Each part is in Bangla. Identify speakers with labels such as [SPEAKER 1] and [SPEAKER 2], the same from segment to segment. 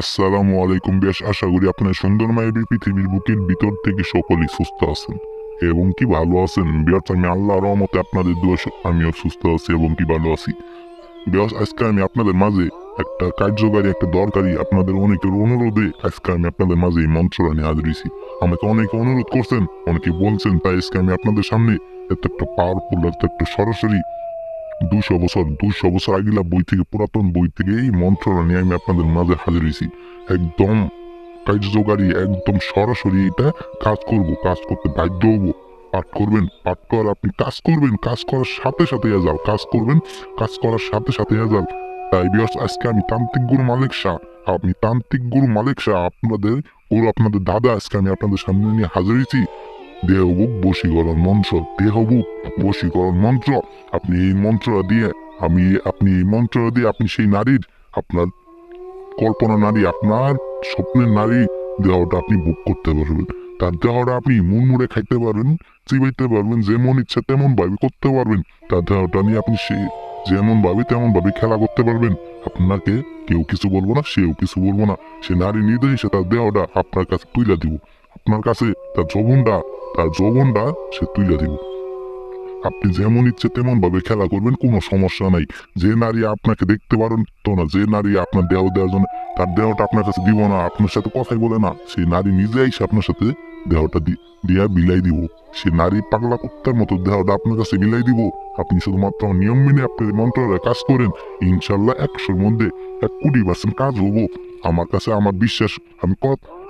[SPEAKER 1] আসসালামু আলাইকুম বেশ, আশা করি আপনার সুন্দর মায়ের পৃথিবীর বুকের ভিতর থেকে সকলেই সুস্থ আছেন। এবং কি ভালো আছেন? বিয়ার্স আমি আল্লাহ রহমতে আপনাদের দোষ আমিও সুস্থ আছি এবং কি ভালো আছি। বিয়ার্স আজকে আমি আপনাদের মাঝে একটা কার্যকারী, একটা দরকারি আপনাদের অনেকের অনুরোধে আজকে আমি আপনাদের মাঝে এই মন্ত্রটা নিয়ে হাজির আমাকে অনেকে অনুরোধ করছেন, অনেকে বলছেন, তাই আজকে আমি আপনাদের সামনে এত একটা পাওয়ারফুল এত একটা সরাসরি দুশো বছর দুশো বছর আগিলা বই থেকে, পুরাতন বই থেকে, এই মন্ত্রটা নিয়ে আমি আপনাদের মাঝে হাজির হয়েছি। একদম কার্যকারী একদম সরাসরি এটা কাজ করব, কাজ করতে বাধ্য হব। পাঠ করবেন, পাঠ করার আপনি কাজ করবেন, কাজ করার সাথে সাথে যাও, কাজ করবেন, কাজ করার সাথে সাথে যাও। তাই বিয়াস আজকে আমি তান্ত্রিক গুরু মালিক শাহ, আপনি তান্ত্রিক গুরু মালিক শাহ, আপনাদের, ওর আপনাদের দাদা আজকে আমি আপনাদের সামনে নিয়ে হাজির হয়েছি। দেহবুক, বশীকরণ মন্ত্র, দেহবুক, বশীকরণ মন্ত্র। আপনি এই মন্ত্রটা দিয়ে, আমি, আপনি এই মন্ত্রটা দিয়ে আপনি সেই নারীর, আপনার কল্পনা নারী, আপনার স্বপ্নের নারী, দেহটা আপনি বুক করতে পারবেন। তার দেহটা আপনি মুড়মুড়ে খাইতে পারবেন, চিবাইতে পারবেন, যেমন ইচ্ছা তেমন ভাবে করতে পারবেন। তার দেহটা নিয়ে আপনি সে যেমন ভাবে তেমন ভাবে খেলা করতে পারবেন। আপনাকে কেউ কিছু বলব না, সেও কিছু বলব না। সে নারী এসে তার দেহটা আপনার কাছে তুইলা দিব। আপনার কাছে তার যৌবনটা তার যৌবনটা সে তুইলা দিব। আপনি যেমন ইচ্ছে তেমন ভাবে খেলা করবেন, কোনো সমস্যা নাই। যে নারী আপনাকে দেখতে পারেন, তো না, যে নারী আপনার দেহ দেওয়ার জন্য, তার দেহটা আপনার কাছে দিব না, আপনার সাথে কথাই বলে না। সেই নারী নিজে এসে আপনার সাথে দেহটা দিয়া বিলাই দিব। সে নারী পাগলা কুত্তার মতো দেহটা আপনার কাছে বিলাই দিব। আপনি শুধুমাত্র নিয়ম মেনে আপনার মন্ত্রের কাজ করেন। ইনশাল্লাহ একশোর মধ্যে এক কোটি পার্সেন্ট কাজ হব। আমার কাছে আমার বিশ্বাস, আমি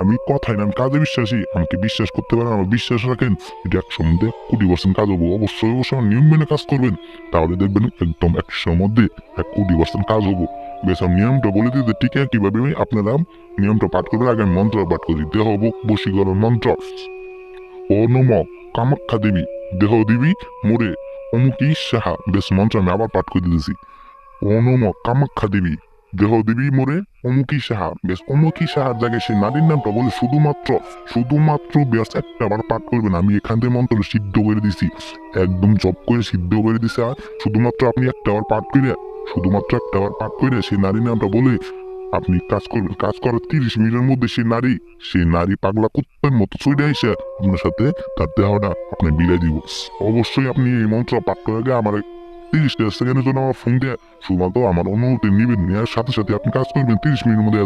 [SPEAKER 1] আমি কথাই না, আমি কাজে বিশ্বাসী। আমাকে বিশ্বাস করতে পারেন, আমার বিশ্বাস রাখেন। এটা একশোর মধ্যে কোটি পার্সেন্ট কাজ হব, অবশ্যই অবশ্যই নিয়ম মেনে কাজ করবেন। তাহলে দেখবেন একদম একশোর মধ্যে এক কোটি পার্সেন্ট কাজ হব। আমি নিয়মটা বলে দিতে ঠিক কীভাবে আপনারা নিয়মটা পাঠ করবেন আগে মন্ত্র পাঠ করি দেহ বশীকরণ মন্ত্র। ও নম কামাখ্যা দেবী, দেহ দেবী মোরে অমুকি সাহা। বেশ, মন্ত্র আমি আবার পাঠ করে দিতেছি। ও নম কামাখ্যা দেবী, দেহ দেবী মোরে অমুকি সাহা। বেশ, অমুকি সাহার জায়গায় সেই নারীর নামটা বলে শুধুমাত্র শুধুমাত্র বেশ একটা বার পাঠ করবেন। আমি এখান থেকে মন্ত্র সিদ্ধ করে দিছি। একদম জব করে সিদ্ধ করে দিছে, আর শুধুমাত্র আপনি একটা বার পাঠ করে শুধুমাত্র একটা বার পাক করে সেই নারী নামটা বলে আপনি কাজ করবেন, কাজ করার তিরিশ মিনিটের মধ্যে সেই নারী সেই নারী পাগলা কুত্তার মতো চলে এসে আপনার সাথে তার দেহটা আপনি বিলাই দিব। অবশ্যই আপনি এই মন্ত্র পাক করে আগে আমার তিরিশ সেকেন্ডের জন্য আমার ফোন দেয় শুধুমাত্র আমার অনুমতি নিবেন নেওয়ার সাথে সাথে আপনি কাজ করবেন, তিরিশ মিনিটের মধ্যে